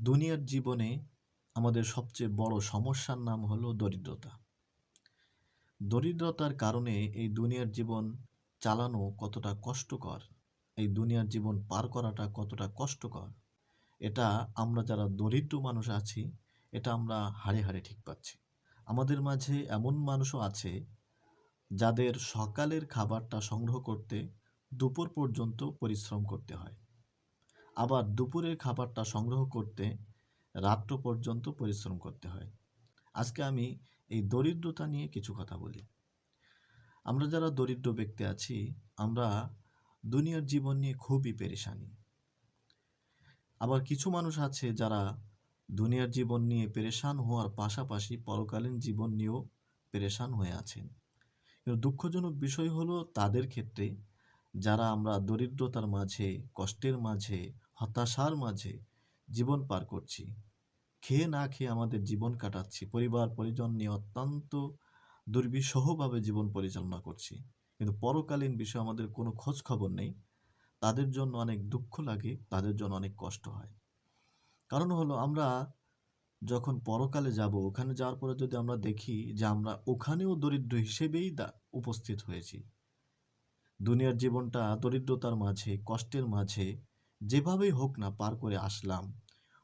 দুনিয়ার জীবনে আমাদের সবচেয়ে বড় সমস্যার নাম হলো দরিদ্রতা। দরিদ্রতার কারণে এই দুনিয়ার জীবন চালানো কতটা কষ্টকর, এই দুনিয়ার জীবন পার করাটা কতটা কষ্টকর, এটা আমরা যারা দরিদ্র মানুষ আছি, এটা আমরা হাড়ে হাড়ে ঠিক পাচ্ছি। আমাদের মাঝে এমন মানুষও আছে যাদের সকালের খাবারটা সংগ্রহ করতে দুপুর পর্যন্ত পরিশ্রম করতে হয়। আবার দুপুরের খাবারটা সংগ্রহ করতে রাত্র পর্যন্ত পরিশ্রম করতে হয়। আজকে আমি এই দরিদ্রতা নিয়ে কিছু কথা বলি। আমরা যারা দরিদ্র ব্যক্তি আছি, আমরা দুনিয়ার জীবন নিয়ে খুবই পেরেশানি। আবার কিছু মানুষ আছে যারা দুনিয়ার জীবন নিয়ে পেরেশান হওয়ার পাশাপাশি পরকালীন জীবন নিয়েও পেরেশান হয়ে আছেন। কিন্তু দুঃখজনক বিষয় হলো তাদের ক্ষেত্রে যারা আমরা দরিদ্রতার মাঝে, কষ্টের মাঝে হতাশার মাঝে জীবন পার করছি। খেয়ে না খেয়ে আমাদের জীবন কাটাচ্ছি। পরিবার, পরিজন নিয়ে অত্যন্ত দুর্বিষহভাবে জীবন পরিচালনা করছি। কিন্তু পরকালীন বিষয়ে আমাদের কোনো খোঁজ খবর নেই। তাদের জন্য অনেক দুঃখ লাগে, তাদের জন্য অনেক কষ্ট হয়। কারণ হলো আমরা যখন পরকালে যাব, ওখানে যাওয়ার পরে যদি আমরা দেখি যে আমরা ওখানেও দরিদ্র হিসেবেই উপস্থিত হয়েছি। দুনিয়ার জীবনটা দরিদ্রতার মাঝে, কষ্টের মাঝে যেভাবেই হোক না পার করে আসলাম।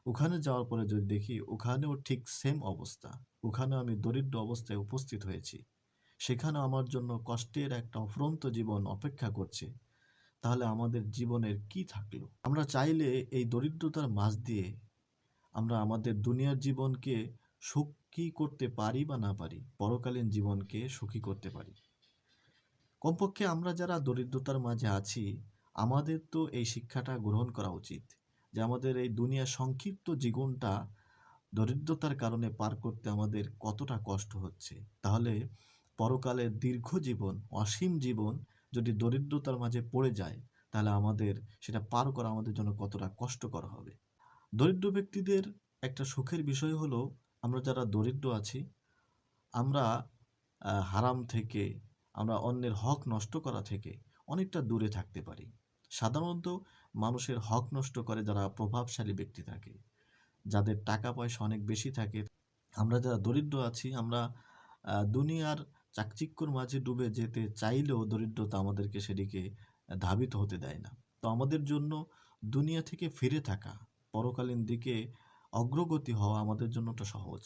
ওখানে যাওয়ার পরে যদি দেখি, ওখানেও ঠিক সেম অবস্থা। ওখানেও আমি দরিদ্র অবস্থায় উপস্থিত হয়েছি। সেখানে আমার জন্য কষ্টের একটা অফরন্ত জীবন অপেক্ষা করছে। তাহলে আমাদের জীবনের কি থাকল? আমরা চাইলে এই দরিদ্রতার মাঝ দিয়ে আমরা আমাদের দুনিয়ার জীবনকে সুখী করতে পারি বা না পারি, পরকালীন জীবনকে সুখী করতে পারি। কমপক্ষে আমরা যারা দরিদ্রতার মাঝে আছি আমাদের তো এই শিক্ষাটা গ্রহণ করা উচিত যে আমাদের এই দুনিয়ার সংক্ষিপ্ত জীবনটা দরিদ্রতার কারণে পার করতে আমাদের কতটা কষ্ট হচ্ছে। তাহলে পরকালের দীর্ঘ জীবন, অসীম জীবন যদি দরিদ্রতার মাঝে পড়ে যায়, তাহলে আমাদের সেটা পার করা আমাদের জন্য কতটা কষ্টকর হবে। দরিদ্র ব্যক্তিদের একটা সুখের বিষয় হলো, আমরা যারা দরিদ্র আছি, আমরা হারাম থেকে, আমরা অন্যের হক নষ্ট করা থেকে অনেকটা দূরে থাকতে পারি। সাধারণত মানুষের হক নষ্ট করে যারা প্রভাবশালী ব্যক্তি থাকে। যাদের টাকা পয়সা অনেক বেশি থাকে, আমরা যারা দরিদ্র আছি, আমরা দুনিয়ার চাকচিক্যর মাঝে ডুবে যেতে চাইলেও দরিদ্রতা আমাদেরকে সেদিকে ধাবিত হতে দেয় না। তো আমাদের জন্য দুনিয়া থেকে ফিরে থাকা, পরকালীন দিকে অগ্রগতি হওয়া আমাদের জন্য একটা সহজ।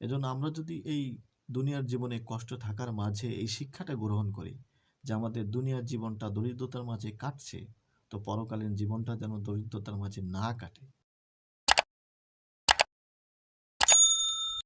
এজন্য আমরা যদি এই দুনিয়ার জীবনে কষ্ট থাকার মাঝে এই শিক্ষাটা গ্রহণ করি যে আমাদের দুনিয়ার জীবনটা দরিদ্রতার মাঝে কাটছে, তো পরকালীন জীবনটা যেন দরিদ্রতার মাঝে না কাটে।